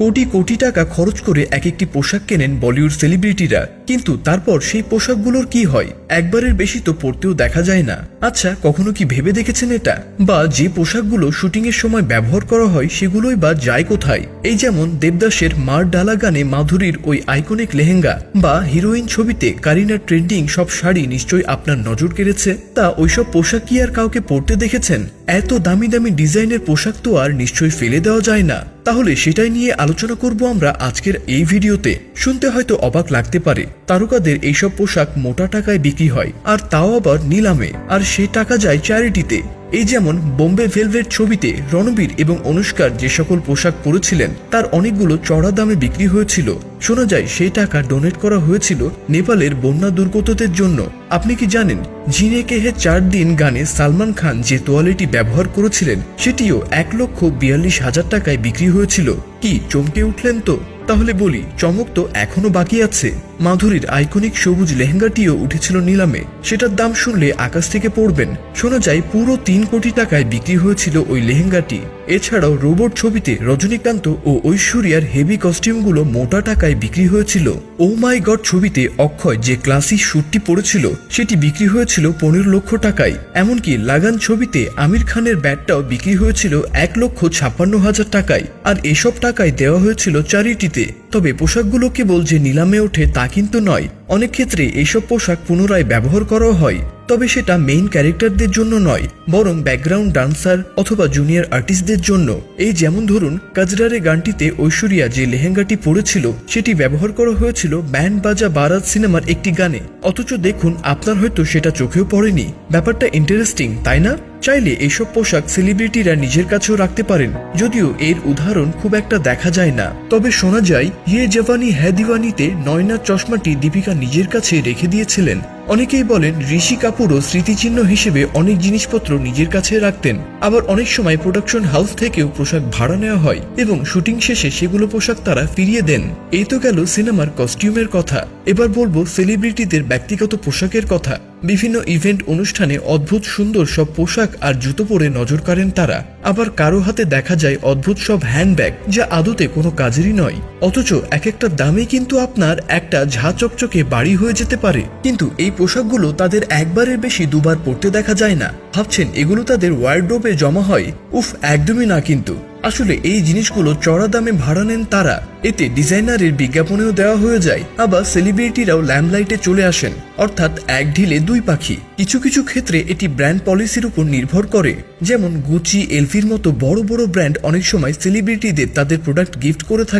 কোটি কোটি টাকা খরচ করে এক একটি পোশাক কেনেন বলিউড সেলিব্রিটিরা। কিন্তু তারপর সেই পোশাকগুলোর কি হয়? একবারের বেশি তো পরতেও দেখা যায় না। আচ্ছা কখনো কি ভেবে দেখেছেন এটা? বা যে পোশাকগুলো শুটিং এর সময় ব্যবহার করা হয়, সেগুলোই বা যায় কোথায়? এই যেমন দেবদাসের মার ডালা গানে মাধুরীর ওই আইকনিক লেহেঙ্গা, বা হিরোইন ছবিতে কারিনার ট্রেন্ডিং সব শাড়ি নিশ্চয়ই আপনার নজর কেড়েছে? তা ওইসব পোশাক কি আর কাউকে পরতে দেখেছেন? এত দামি দামি ডিজাইনের পোশাক তো আর নিশ্চয়ই ফেলে দেওয়া যায় না। তাহলে সেটাই নিয়ে আলোচনা করব আমরা আজকের এই ভিডিওতে। শুনতে হয়তো অবাক লাগতে পারে। তারকাদের এইসব পোশাক মোটা টাকায় বিক্রি হয়, আর তাও আবার নিলামে, আর সে টাকা যায় চ্যারিটিতে এই যেমন বোম্বে ভেলভেট ছবিতে রণবীর এবং অনুষ্কার যে সকল পোশাক পরেছিলেন, তার অনেকগুলো চড়া দামে বিক্রি হয়েছিল। শোনা যায়, সেই টাকা ডোনেট করা হয়েছিল নেপালের বন্যা দুর্গতদের জন্য। আপনি কি জানেন, জিনে কেহে চার দিন গানে সালমান খান যে তোয়ালেটি ব্যবহার করেছিলেন, সেটিও এক লক্ষ বিয়াল্লিশ হাজার টাকায় বিক্রি হয়েছিল। কি, চমকে উঠলেন তো? তাহলে বলি, চমক তো এখনও বাকি আছে। মাধুরীর আইকনিক সবুজ লেহেঙ্গাটিও উঠেছিল নিলামে। সেটার দাম শুনলে আকাশ থেকে পড়বেন। শোনা যায় পুরো তিন কোটি টাকায় বিক্রি হয়েছিল ওই লেহেঙ্গাটি। এছাড়াও রোবট ছবিতে রজনীকান্ত ও ঐশ্বরিয়ার হেভি কস্টিউমগুলো মোটা টাকায় বিক্রি হয়েছিল। ও মাই গড, ছবিতে অক্ষয় যে ক্লাসিক শ্যুটটি পরেছিল, সেটি বিক্রি হয়েছিল পনেরো লক্ষ টাকায়। এমনকি লাগান ছবিতে আমির খানের ব্যাটটাও বিক্রি হয়েছিল এক লক্ষ ছাপ্পান্ন হাজার টাকায়। আর এসব টাকায় দেওয়া হয়েছিল চ্যারিটিতে তবে পোশাকগুলো কেবল যে নিলামে ওঠে তা কিন্তু নয়, অনেক ক্ষেত্রে এইসব পোশাক পুনরায় ব্যবহার করাও হয়। তবে সেটা মেইন ক্যারেক্টারদের জন্য নয়, বরং ব্যাকগ্রাউন্ড ডান্সার অথবা জুনিয়র আর্টিস্টদের জন্য। এই যেমন ধরুন, কাজরারে গানটিতে ঐশ্বরিয়া যে লেহেঙ্গাটি পরেছিল, সেটি ব্যবহার করা হয়েছিল ব্যান্ড বাজা বারাত সিনেমার একটি গানে। অথচ দেখুন, আপনার হয়তো সেটা চোখেও পড়েনি। ব্যাপারটা ইন্টারেস্টিং তাই না? চাইলে এইসব পোশাক সেলিব্রিটিরা নিজের কাছেও রাখতে পারেন। যদিও এর উদাহরণ খুব একটা দেখা যায় না। তবে শোনা যায় ইয়ে জওয়ানি হ্যাঁ দিওয়ানিতে নয়নার চশমাটি দীপিকা নিজের কাছে রেখে দিয়েছিলেন। অনেকেই বলেন ঋষি কাপুরও স্মৃতিচিহ্ন হিসেবে অনেক জিনিসপত্র নিজের কাছে রাখতেন। আবার অনেক সময় প্রোডাকশন হাউস থেকেও পোশাক ভাড়া নেওয়া হয় এবং শুটিং শেষে সেগুলো পোশাক তারা ফিরিয়ে দেন। এই তো গেল সিনেমার কস্টিউমের কথা। এবার বলব সেলিব্রিটিদের ব্যক্তিগত পোশাকের কথা। বিভিন্ন ইভেন্ট অনুষ্ঠানে অদ্ভুত, সুন্দর সব পোশাক আর জুতো পরে নজর কাড়েন তারা। আবার কারও হাতে দেখা যায় অদ্ভুত সব হ্যান্ডব্যাগ যা আদতে কোনো কাজেরই নয়। অথচ এক একটা দামে কিন্তু আপনার একটা ঝা চকচকে বাড়ি হয়ে যেতে পারে। কিন্তু এই পোশাকগুলো তাদের একবারের বেশি দুবার পরতে দেখা যায় না। ভাবছেন এগুলো তাদের ওয়ার্ড্রোবে জমা হয়? উফ, একদমই না কিন্তু। আসলে এই জিনিসগুলো চড়া দামে ভাড়া নেন তারা। এতে ডিজাইনারের বিজ্ঞাপনেও দেওয়া হয়ে যায়। আবার সেলিব্রিটিরাও ল্যাম্পলাইটে চলে আসেন। অর্থাৎ এক ঢিলে দুই পাখি। কিছু কিছু ক্ষেত্রে এটি ব্র্যান্ড পলিসির উপর নির্ভর করে। যেমন গুচি, এলফির মতো বড় বড় ব্র্যান্ড অনেক সময় সেলিব্রিটিদের তাদের প্রোডাক্ট গিফট করে থাকে।